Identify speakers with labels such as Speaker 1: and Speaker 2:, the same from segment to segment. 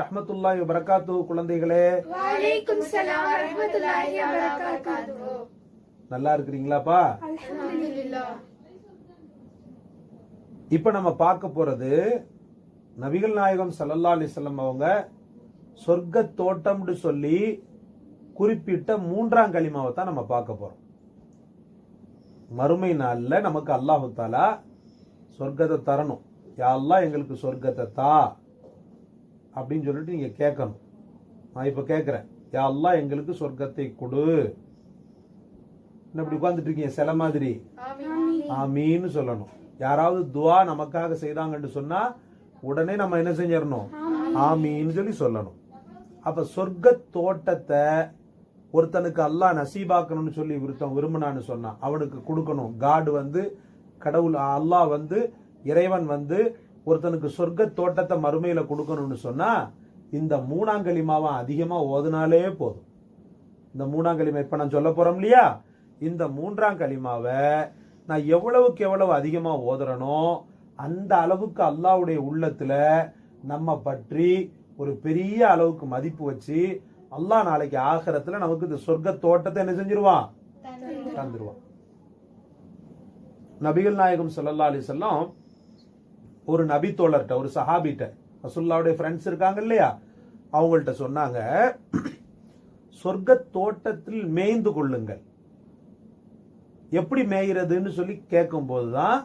Speaker 1: ரஹ்மத்துல்லாஹி வபரகாத்து குழந்தைகளே. நல்லா இருக்கிறீங்களாப்பா?
Speaker 2: அல்ஹம்துலில்லாஹ்.
Speaker 1: இப்ப நம்ம பார்க்க போறது நபிகள் நாயகம் ஸல்லல்லாஹு அலைஹி வஸல்லம் அவங்க சொர்க்க தோட்டம்னு சொல்லி குறிப்பிட்ட மூன்றாம் களிமாவை தான் நம்ம பார்க்க போறோம். மறுமை நாள்ல நமக்கு அல்லாஹு தாலா சொர்க்கத்தை தரணும். யா அல்லாஹ் எங்களுக்கு சொர்க்கத்தை தா. அப்படின்னு சொல்லிட்டு நீங்க கேட்கணும். நான் இப்ப கேட்கிறேன். யா அல்லாஹ் எங்களுக்கு சொர்க்கத்தை கொடு. என்ன இப்படி உட்கார்ந்துட்டு இருக்கீங்க? சில மாதிரி. ஆமீன்னு சொல்லணும். யாராவது துவா நமக்காக செய்தாங்கன்னு சொன்னா உடனே நம்ம என்ன செஞ்சிடணும்? ஆமீன்னு சொல்லி சொல்லணும். அப்ப சொர்க்க தோட்டத்தை ஒருத்தனுக்கு அல்லாஹ் நசீபாக்கணும்னு சொல்லி ஒருத்தன் விரும்பினான்னு சொன்னா அவனுக்கு கொடுக்கணும். காடு வந்து கடவுள் அல்லாஹ் வந்து இறைவன் வந்து ஒருத்தனுக்கு சொர்க்க தோட்டத்தை மறுமையில கொடுக்கணும்னு சொன்னா இந்த மூணாங்கலிமாவை அதிகமா ஓதுனாலே போதும். இந்த மூணாம் களிமா இப்ப நான் சொல்ல போறோம் இல்லையா? இந்த மூன்றாம் களிமாவை நான் எவ்வளவுக்கு எவ்வளவு அதிகமா ஓதுறனோ அந்த அளவுக்கு அல்லாஹ்வுடைய உள்ளத்துல நம்ம பற்றி ஒரு பெரிய அளவுக்கு மதிப்பு வச்சு அல்லாஹ் நாளைக்கு ஆகரத்துல நமக்கு இந்த சொர்க்க தோட்டத்தை என்ன செஞ்சிருவான்? தந்துருவான். நபிகள் நாயகம் ஸல்லல்லாஹு அலைஹி வஸல்லம் ஒரு நபி தோழர்கிட்ட ஒரு சஹாபிட்ட ரசுல்லாவுடைய ஃப்ரெண்ட்ஸ் இருக்காங்க இல்லையா? அவங்கள்ட்ட சொன்னாங்க சொர்க்க தோட்டத்தில் மேய்ந்து கொள்ளுங்கள். எப்படி மேய்கிறதுன்னு சொல்லி கேட்கும் போதுதான்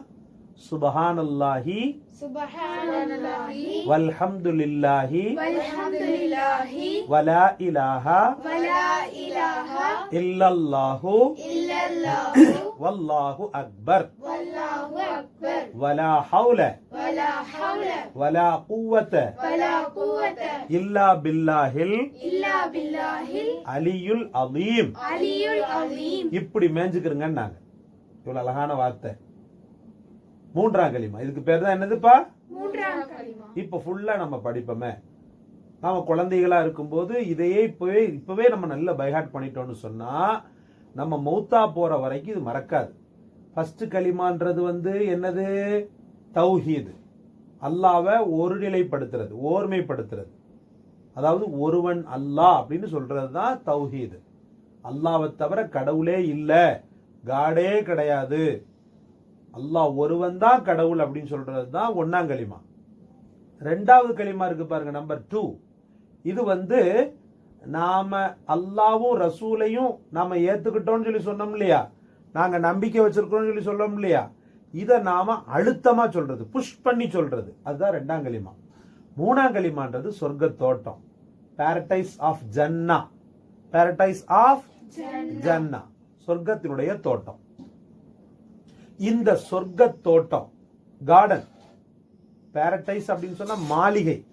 Speaker 1: சுபஹானல்லாஹி
Speaker 2: சுப்ஹானல்லாஹி
Speaker 1: வல்ஹம்துலில்லாஹி
Speaker 2: வல்ஹம்துலில்லாஹி
Speaker 1: வலா இலாஹா
Speaker 2: வலா இலாஹா
Speaker 1: இல்லல்லாஹு
Speaker 2: இல்லல்லாஹு
Speaker 1: வல்லாஹு அக்பர்
Speaker 2: வல்லாஹு அக்பர்
Speaker 1: வலா ஹவுல
Speaker 2: வலா ஹவுல
Speaker 1: வலா குவத்த
Speaker 2: வலா குவத
Speaker 1: இல்லா பில்லாஹில்
Speaker 2: இல்லா பில்லாஹில்
Speaker 1: அலியுல் அலீம்
Speaker 2: அலியுல் அலீம்
Speaker 1: இப்படி மேய்ஞ்சுக்கிறங்கன்னாங்க இவ்வளவு அழகான வார்த்தை. மூன்றாம் களிமா. இதுக்கு பேர் தான் என்னதுப்பா இப்ப ஃபுல்லா நம்ம படிப்போமே. நாம குழந்தைகளா இருக்கும்போது இதையே இப்பவே இப்பவே நம்ம நல்ல பைஹாட் பண்ணிட்டோம்னு சொன்னா நம்ம மௌத்தா போற வரைக்கும் இது மறக்காது. ஃபர்ஸ்ட் களிமான்றது வந்து என்னது? தௌஹீது. அல்லாவை ஒருநிலைப்படுத்துறது ஓர்மைப்படுத்துறது. அதாவது ஒருவன் அல்லாஹ் அப்படின்னு சொல்றது தான் தௌஹீது. அல்லாவை தவிர கடவுளே இல்ல. காடே கிடையாது. அல்லாஹ் ஒருவன் தான் கடவுள் அப்படின்னு சொல்றது தான் ஒன்னாம் களிமா. ரெண்டாவது களிமா இருக்கு பாருங்க நம்பர் டூ இது வந்து நாம அல்லாவும் ரசூலையும் நாம ஏத்துக்கிட்டோம்னு சொல்லி சொன்னோம் இல்லையா? நாங்க நம்பிக்கை வச்சிருக்கோம்னு சொல்லி சொல்லோம் இல்லையா? இதை நாம அழுத்தமா சொல்றது புஷ் பண்ணி சொல்றது. அதுதான் ரெண்டாம் களிமா. மூணாம் களிமான்றது சொர்க்க தோட்டம். பாரடைஸ் ஆஃப் ஜன்னா பாரடைஸ் ஆஃப் ஜன்னா சொர்க்கத்தினுடைய தோட்டம். இந்த சொர்க்க தோட்டம் கார்டன் பாரடைஸ் அப்படின்னு சொன்னா மாளிகை.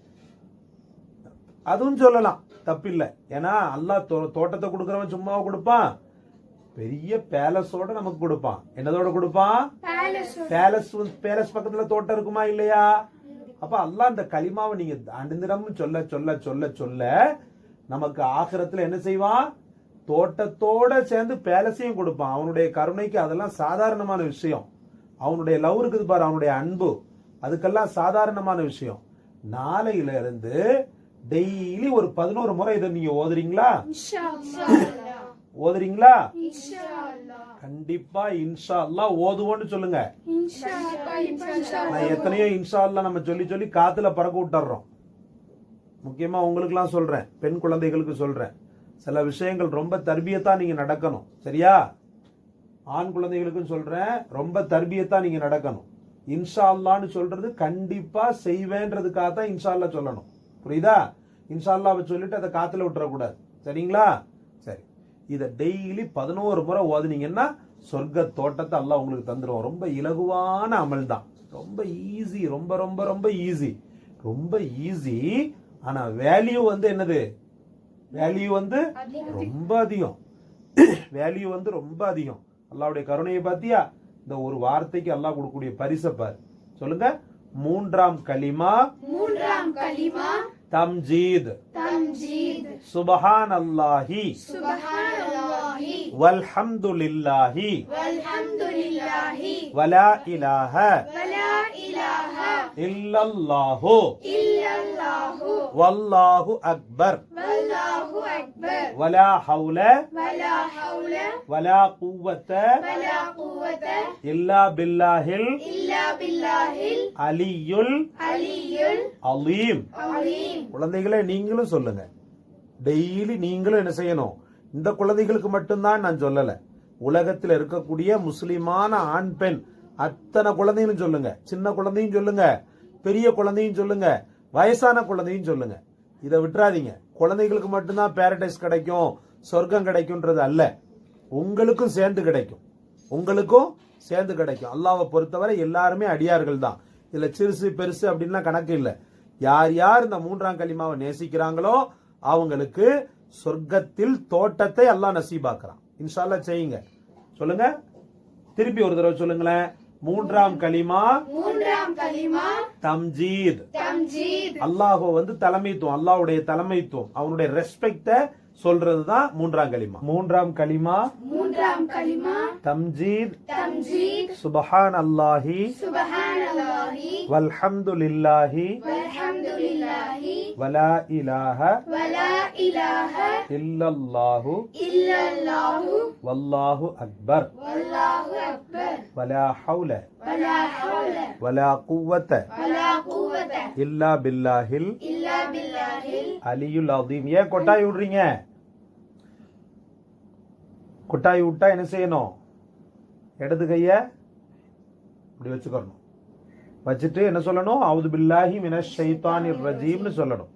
Speaker 1: அதுவும் சொல்லலாம் தப்பில்லை. ஏன்னா அல்லாஹ் தோ- தோட்டத்தை கொடுக்கறவன் சும்மாவா கொடுப்பான். பெரிய பேலஸோட நமக்கு கொடுப்பான். என்னதோட கொடுப்பான்?
Speaker 2: பேலஸ்
Speaker 1: பேலஸ் பக்கத்துல தோட்டம் இருக்குமா இல்லையா? அப்ப அல்லாஹ் அந்த களிமாவை நீங்க அனுதினமும் சொல்ல சொல்ல சொல்ல சொல்ல நமக்கு ஆகிரத்துல என்ன செய்வான்? தோட்டத்தோட சேர்ந்து பேலஸையும் கொடுப்பான். அவனுடைய கருணைக்கு அதெல்லாம் சாதாரணமான விஷயம். அவனுடைய லவ் இருக்குது பாரு அவனுடைய அன்பு. அதுக்கெல்லாம் சாதாரணமான விஷயம். நாளையில இருந்து டெய்லி ஒரு பதினோரு முறை இதை நீங்க ஓதுறீங்களா?
Speaker 2: இன்ஷா அல்லாஹ்
Speaker 1: ஓதுறீங்களா?
Speaker 2: இன்ஷா அல்லாஹ்
Speaker 1: கண்டிப்பா இன்ஷா அல்லாஹ் ஓதுவோன்னு சொல்லுங்க.
Speaker 2: இன்ஷா அல்லாஹ் இன்ஷா
Speaker 1: நான் எத்தனையோ இன்ஷா அல்லாஹ் நம்ம சொல்லி சொல்லி காத்துல பறக்க விட்டுறோம். முக்கியமா உங்களுக்குலாம் சொல்றேன். பெண் குழந்தைகளுக்கு சொல்றேன். சில விஷயங்கள் ரொம்ப தர்பியத்தான் நீங்கள் நடக்கணும். சரியா? ஆண் குழந்தைகளுக்கும் சொல்கிறேன் ரொம்ப தர்பியத்தான் நீங்கள் நடக்கணும். இன்ஷா அல்லான்னு சொல்கிறது கண்டிப்பாக செய்வேன்றதுக்காக தான் இன்ஷா சொல்லணும். புரியுதா? இன்ஷா அல்லாஹ்வை சொல்லிட்டு அதை காற்றுல விட்டுறக்கூடாது. சரிங்களா? சரி. இதை டெய்லி பதினோரு முறை ஓதுனீங்கன்னா சொர்க்க தோட்டத்தை எல்லாம் உங்களுக்கு தந்துருவோம் ரொம்ப இலகுவான அமல் தான் ரொம்ப ஈஸி ரொம்ப ரொம்ப ரொம்ப ஈஸி ரொம்ப ஈஸி ஆனால் வேல்யூ வந்து என்னது? வேல்யூ வந்து ரொம்ப அதிகம். வேல்யூ வந்து ரொம்ப அதிகம். அல்லாவுடைய கருணையை பாத்தியா? இந்த ஒரு வார்த்தைக்கு அல்லாஹ் கொடுக்கக்கூடிய பரிசை பாரு. சொல்லுங்க. மூன்றாம் கலிமா
Speaker 2: மூன்றாம் கலிமா
Speaker 1: தம்ஜீத்.
Speaker 2: தம்ஜீத்.
Speaker 1: சுபஹான் அல்லாஹி
Speaker 2: சுப்ஹானல்லாஹி.
Speaker 1: வல்ஹம்துலில்லாஹி.
Speaker 2: வல்ஹம்துலில்லாஹி.
Speaker 1: வலா இலாஹ.
Speaker 2: வலா இலாஹா.
Speaker 1: இல்லல்லாஹு.
Speaker 2: இல்லல்லாஹு.
Speaker 1: வல்லாஹு அக்பர். ஹவுல
Speaker 2: வலா ஹவுல
Speaker 1: வலா குவத்த
Speaker 2: வலா குவத
Speaker 1: இல்லா பில்லாஹில்
Speaker 2: இல்லா பில்லாஹில்
Speaker 1: அலியுல்
Speaker 2: அலியுல்
Speaker 1: அலீம்.
Speaker 2: அலீம்.
Speaker 1: குழந்தைகளே நீங்களும் சொல்லுங்க. டெய்லி நீங்களும் என்ன செய்யணும்? இந்த குழந்தைகளுக்கு மட்டும்தான் நான் சொல்லல. உலகத்தில் இருக்கக்கூடிய முஸ்லிமான ஆண் பெண் அத்தனை குழந்தைகளும் சொல்லுங்க. சின்ன குழந்தையும் சொல்லுங்க. பெரிய குழந்தையும் சொல்லுங்க. வயசான குழந்தையும் சொல்லுங்க. இதை விட்டுறாதீங்க. குழந்தைகளுக்கு மட்டும்தான் பேரடைஸ் கிடைக்கும் சொர்க்கம் கிடைக்கும்ன்றது அல்ல. உங்களுக்கும் சேர்ந்து கிடைக்கும். உங்களுக்கும் சேர்ந்து கிடைக்கும். அல்லாவை பொறுத்தவரை எல்லாருமே அடியார்கள் தான். இதுல சிறுசு பெருசு அப்படின்லாம் கணக்கு இல்லை. யார் யார் இந்த மூன்றாம் கலிமாவை நேசிக்கிறாங்களோ அவங்களுக்கு சொர்க்கத்தில் தோட்டத்தை அல்லாஹ் நசீபாக்குறான். இன்ஷால்லா செய்யுங்க. சொல்லுங்க. திருப்பி ஒரு தடவை சொல்லுங்களேன். மூன்றாம் தம்ஜீத்.
Speaker 2: தம்ஜீத்
Speaker 1: அல்லாஹோ வந்து தலைமைத்துவம் அல்லாஹ்வுடைய தலைமைத்துவம். அவனுடைய ரெஸ்பெக்ட சொல்றதுதான் மூன்றாம் கலிமா மூன்றாம் கலிமா
Speaker 2: மூன்றாம் கலிமா
Speaker 1: தம்ஜீத்.
Speaker 2: தம்ஜீத்.
Speaker 1: சுபஹான் அல்லாஹி
Speaker 2: சுபஹானல்லாஹி.
Speaker 1: வல்ஹம்துலில்லாஹி.
Speaker 2: வல்ஹம்துலில்லாஹி.
Speaker 1: வலா இலாஹ.
Speaker 2: வலா இலாஹ.
Speaker 1: இல்லல்லாஹு.
Speaker 2: இல்லல்லாஹு.
Speaker 1: வல்லாஹு அக்பர்.
Speaker 2: வல்லாஹு அக்பர்.
Speaker 1: வலா ஹவுல.
Speaker 2: வலா ஹவுல.
Speaker 1: வலா குவத்த.
Speaker 2: வலா குவத
Speaker 1: இல்லா பில்லாஹில் அலியுல் அதீம் ஏன் கொட்டாய் விடுறீங்க? கொட்டாய் விட்டா என்ன செய்யணும்? இடது கைய இப்படி வச்சுக்கணும். வச்சுட்டு என்ன சொல்லணும்? அவுது பில்லாஹி மின ஷைத்தானிர் ரஜீம்னு சொல்லணும்.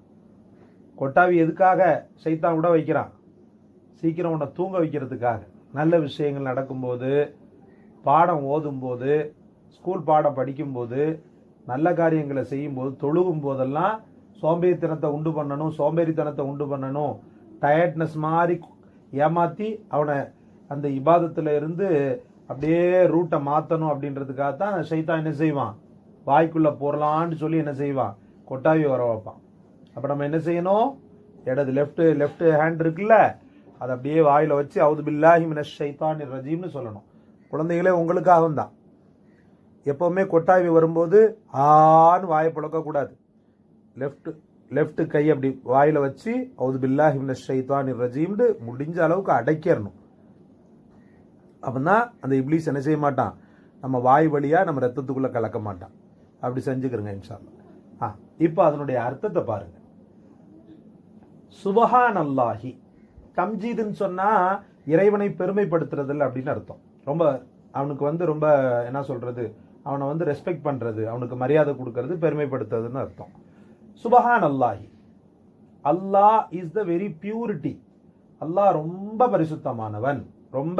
Speaker 1: கொட்டாவி எதுக்காக சைத்தான் விட வைக்கிறான்? சீக்கிரம் உன்னை தூங்க வைக்கிறதுக்காக. நல்ல விஷயங்கள் நடக்கும்போது பாடம் ஓதும்போது ஸ்கூல் பாடம் படிக்கும்போது நல்ல காரியங்களை செய்யும்போது தொழுகும் போதெல்லாம் சோம்பேறித்தனத்தை உண்டு பண்ணணும் சோம்பேறித்தனத்தை உண்டு பண்ணணும். டயர்ட்னஸ் மாதிரி ஏமாற்றி அவனை அந்த இபாதத்தில் இருந்து அப்படியே ரூட்டை மாற்றணும் அப்படின்றதுக்காக தான் சைத்தான் என்ன செய்வான்? வாய்க்குள்ளே போடலான்னு சொல்லி என்ன செய்வான்? கொட்டாவி வர வைப்பான். அப்போ நம்ம என்ன செய்யணும்? இடது லெஃப்ட் லெஃப்ட் ஹேண்ட் இருக்குல்ல அதை அப்படியே வாயில் வச்சு அவுது பில்லாஹி மினஷ் சைத்தான் ரஜீம்னு சொல்லணும். குழந்தைகளே உங்களுக்காகவும் தான் எப்போவுமே கொட்டாவி வரும்போது ஆன்னு வாயை புழக்கக்கூடாது லெஃப்ட் லெஃப்ட் கை அப்படி வாயில் வச்சு அவுது பில்லா ஹிம்ன ஷைத்தான் ரஜீம்னு முடிஞ்ச அளவுக்கு அடைக்கிறணும். அப்பதான் அந்த இப்லீஸ் என்ன செய்ய மாட்டான்? நம்ம வாய் வழியாக நம்ம ரத்தத்துக்குள்ளே கலக்க மாட்டான். அப்படி செஞ்சுக்கிறோங்க இன்ஷால்லா ஆ இப்போ அதனுடைய அர்த்தத்தை பாருங்க. சுபஹான் அல்லாஹி தம்ஜீதுன்னு சொன்னால் இறைவனை பெருமைப்படுத்துறதில்ல அப்படின்னு அர்த்தம். ரொம்ப அவனுக்கு வந்து ரொம்ப என்ன சொல்கிறது அவனை வந்து ரெஸ்பெக்ட் பண்றது அவனுக்கு மரியாதை கொடுக்கறது பெருமைப்படுத்துறதுன்னு அர்த்தம். சுபஹான் அல்லாஹி Allah is the very purity Allah ரொம்ப பரிசுத்தமானவன். ரொம்ப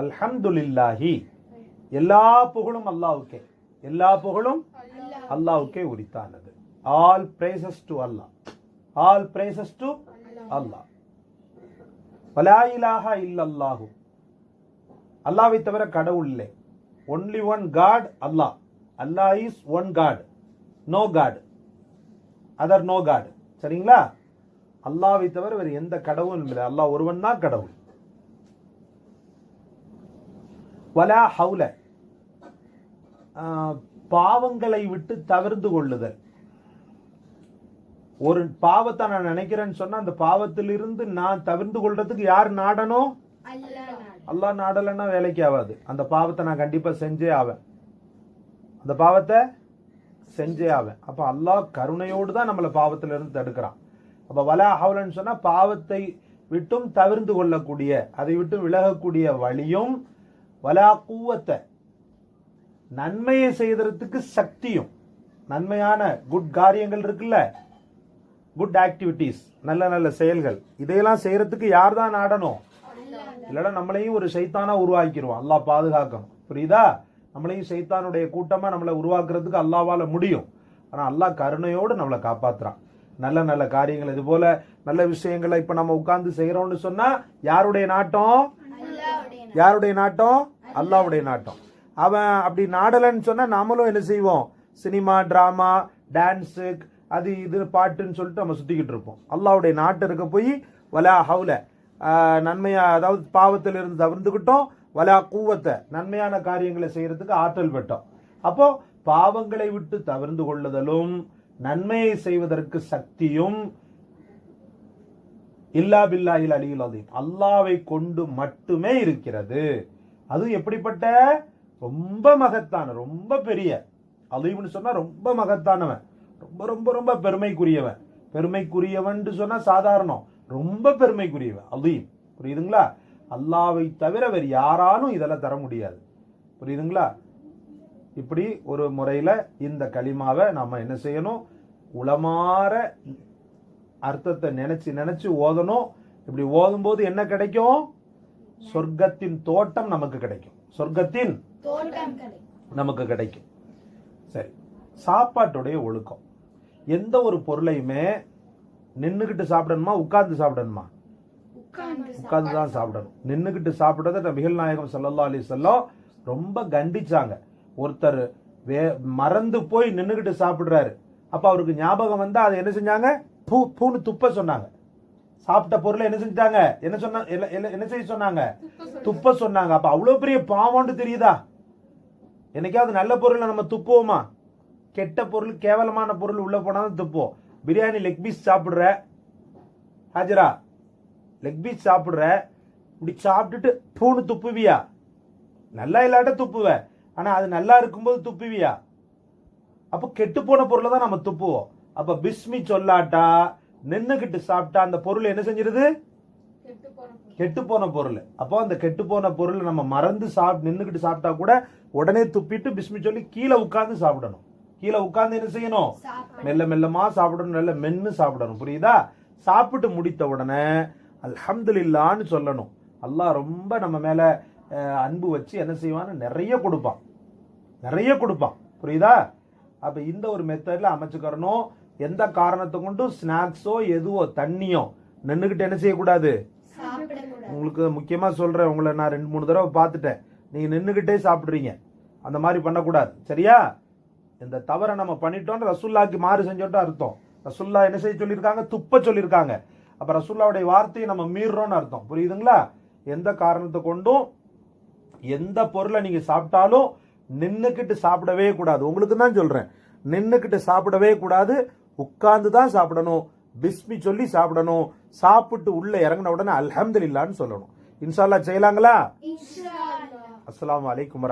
Speaker 1: அல்ஹம்துலில்லாஹி எல்லா புகழும் அல்லாஹ்வுக்கே. எல்லா புகழும் அல்லாஹ்வுக்கே உரித்தானது. All praises to Allah all praises to Allah வலா இலாஹா இல்லல்லாஹு. அல்லாஹ்வை தவிர கடவுள் இல்லை. Only one God Allah Allah is one God no God other no God சரிங்களா? அல்லாவை தவிர வேறு எந்த கடவுளும் இல்லை. அல்லாஹ் ஒருவன் தான் கடவுள். வலா ஹவுல. ஆஹ், பாவங்களை விட்டு தவிர்த்து கொள்ளுதல். ஒரு பாவத்தை நான் நினைக்கிறேன்னு சொன்னா அந்த பாவத்திலிருந்து நான் தவிர்த்து கொள்றதுக்கு யார்
Speaker 2: நாடனோ
Speaker 1: அல்லா நாடலைன்னா வேலைக்கு ஆகாது. அந்த பாவத்தை நான் கண்டிப்பாக செஞ்சே ஆவேன். அந்த பாவத்தை செஞ்சே ஆவேன். அப்போ அல்லாஹ் கருணையோடு தான் நம்மளை பாவத்திலிருந்து தடுக்கிறான். அப்போ வலா ஹவுலன்னு சொன்னால் பாவத்தை விட்டும் தவிர்ந்து கொள்ளக்கூடிய அதை விட்டும் விலகக்கூடிய வழியும் வலா கூவத்தை நன்மையை செய்யறதுக்கு சக்தியும் நன்மையான குட் காரியங்கள் இருக்குல்ல குட் ஆக்டிவிட்டீஸ் நல்ல நல்ல செயல்கள் இதையெல்லாம் செய்கிறதுக்கு யார் தான் நாடணும் இல்லைன்னா நம்மளையும் ஒரு சைத்தானா உருவாக்கிடுவோம் அல்லாஹ் பாதுகாக்கணும் புரியுதா? நம்மளையும் சைத்தானுடைய கூட்டமாக நம்மளை உருவாக்குறதுக்கு அல்லாவால் முடியும். ஆனால் அல்லாஹ் கருணையோடு நம்மளை காப்பாற்றுறான் நல்ல நல்ல காரியங்கள் இது போல நல்ல விஷயங்களை இப்போ நம்ம உட்கார்ந்து செய்கிறோம்னு சொன்னால் யாருடைய நாட்டம்? யாருடைய நாட்டம்? அல்லாஹ்வுடைய நாட்டம். அவன் அப்படி நாடலைன்னு சொன்னால் நாமளும் என்ன செய்வோம்? சினிமா ட்ராமா டான்ஸு அது இது பாட்டுன்னு சொல்லிட்டு நம்ம சுற்றிக்கிட்டு இருப்போம். அல்லாவுடைய நாட்டு இருக்க போய் வலா ஹவுல ஆஹ், அதாவது பாவத்திலிருந்து தவிர்த்துக்கிட்டோம். வலா கூவத்தை நன்மையான காரியங்களை செய்யறதுக்கு ஆற்றல் பெற்றோம் அப்போ பாவங்களை விட்டு தவிர்ந்து கொள்ளுதலும் நன்மையை செய்வதற்கு சக்தியும் இல்லா பில்லாயில் அலியுல் அதீம் அல்லாவை கொண்டு மட்டுமே இருக்கிறது. அது எப்படிப்பட்ட? ரொம்ப மகத்தான ரொம்ப பெரிய. அலீம்னு சொன்னா ரொம்ப மகத்தானவன். ரொம்ப ரொம்ப ரொம்ப பெருமைக்குரியவன். பெருமைக்குரியவன் சொன்னா சாதாரணம். ரொம்ப பெருமைக்குரியவன் அலீம். புரியுதுங்களா? அல்லாவை தவிர வேறு யாராலும் இதெல்லாம் தர முடியாது. புரியுதுங்களா? இப்படி ஒரு முறையில் இந்த களிமாவை நாம என்ன செய்யணும்? உளமாற அர்த்தத்தை நினைச்சு நினைச்சு ஓதணும். இப்படி ஓதும்போது என்ன கிடைக்கும்? சொர்க்கத்தின் தோட்டம் நமக்கு கிடைக்கும். சொர்க்கத்தின் நமக்கு கிடைக்கும். சரி. சாப்பாட்டுடைய ஒழுக்கம். எந்த ஒரு பொருளையுமே நின்றுக்கிட்டு சாப்பிடணுமா உட்கார்ந்து சாப்பிடணுமா?
Speaker 2: உட்கார்ந்து
Speaker 1: தான் சாப்பிடணும். நின்றுக்கிட்டு சாப்பிடுறத நபிகள் நாயகம் ஸல்லல்லாஹு அலைஹி வஸல்லம் ரொம்ப கண்டிச்சாங்க. ஒருத்தர் வே மறந்து போய் நின்றுக்கிட்டு சாப்பிடுறாரு. அப்ப அவருக்கு ஞாபகம் வந்தா அதை என்ன செஞ்சாங்க? பூ பூன்னு துப்ப சொன்னாங்க. சாப்பிட்ட பொருளை என்ன செஞ்சாங்க என்ன சொன்ன என்ன- செய்ய சொன்னாங்க? துப்ப சொன்னாங்க. அப்ப அவ்வளவு பெரிய பாவம்னு தெரியுதா? என்னைக்காவது நல்ல பொருளை நம்ம துப்புவோமா? கெட்ட பொருள் கேவலமான பொருள் உள்ள போனாலும் துப்புவோம். பிரியாணி லெக் பீஸ் சாப்பிடுற ஹாஜரா லெக் பீஸ் சாப்பிடுற இப்படி சாப்பிட்டுட்டு பூணு துப்புவியா? நல்லா இல்லாட்ட துப்புவ. ஆனா அது நல்லா இருக்கும்போது துப்புவியா? அப்போ கெட்டு போன பொருளை தான் நம்ம துப்புவோம். அப்ப பிஸ்மி சொல்லாட்டா நின்னுகிட்டு சாப்பிட்டா அந்த பொருள் என்ன செஞ்சிருது? கெட்டு போன பொருள். அப்போ அந்த கெட்டு போன பொருள் நம்ம மறந்து சாப்பிட்டு நின்னுகிட்டு சாப்பிட்டா கூட உடனே துப்பிட்டு பிஸ்மி சொல்லி கீழே உட்கார்ந்து சாப்பிடணும். கீழே உட்கார்ந்து என்ன செய்யணும்? மெல்ல மெல்லமா சாப்பிடணும். நல்ல மென்னு சாப்பிடணும். புரியுதா? சாப்பிட்டு முடித்த உடனே அல்ஹம்துலில்லான்னு சொல்லணும். அல்லாஹ் ரொம்ப நம்ம மேல அன்பு வச்சு என்ன செய்வான்னு நிறைய கொடுப்பான். நிறைய கொடுப்பான். புரியுதா? அப்ப இந்த ஒரு மெத்தட்ல அமைச்சுக்கிறணும். எந்த காரணத்தை கொண்டும் ஸ்நாக்ஸோ எதுவோ தண்ணியோ நின்றுகிட்டு என்ன செய்யக்கூடாது? உங்களுக்கு முக்கியமா சொல்றேன். உங்களை நான் ரெண்டு மூணு தடவை பார்த்துட்டேன். நீங்க நின்றுகிட்டே சாப்பிடுறீங்க. அந்த மாதிரி பண்ணக்கூடாது. சரியா? இந்த தவறை நம்ம பண்ணிட்டோம் ரசுல்லாக்கு மாறு செஞ்சோட்டும் அர்த்தம். ரசுல்லா என்ன செய்ய சொல்லியிருக்காங்க? துப்ப சொல்லியிருக்காங்க. அப்ப ரசுல்லாவுடைய வார்த்தையை நம்ம மீறுறோம்னு அர்த்தம். புரியுதுங்களா? எந்த காரணத்தை கொண்டும் எந்த பொருளை நீங்க சாப்பிட்டாலும் நின்னுக்கிட்டு சாப்பிடவே கூடாது. உங்களுக்கு தான் சொல்றேன். நின்னுக்கிட்டு சாப்பிடவே கூடாது. உட்கார்ந்து தான் சாப்பிடணும். பிஸ்மி சொல்லி சாப்பிடணும். சாப்பிட்டு உள்ள இறங்கின உடனே அல்ஹம்துலில்லான்னு சொல்லணும். இன்ஷால்லா செய்யலாங்களா?
Speaker 2: இன்ஷா அல்லாஹ்
Speaker 1: அஸ்ஸலாமு அலைக்கும்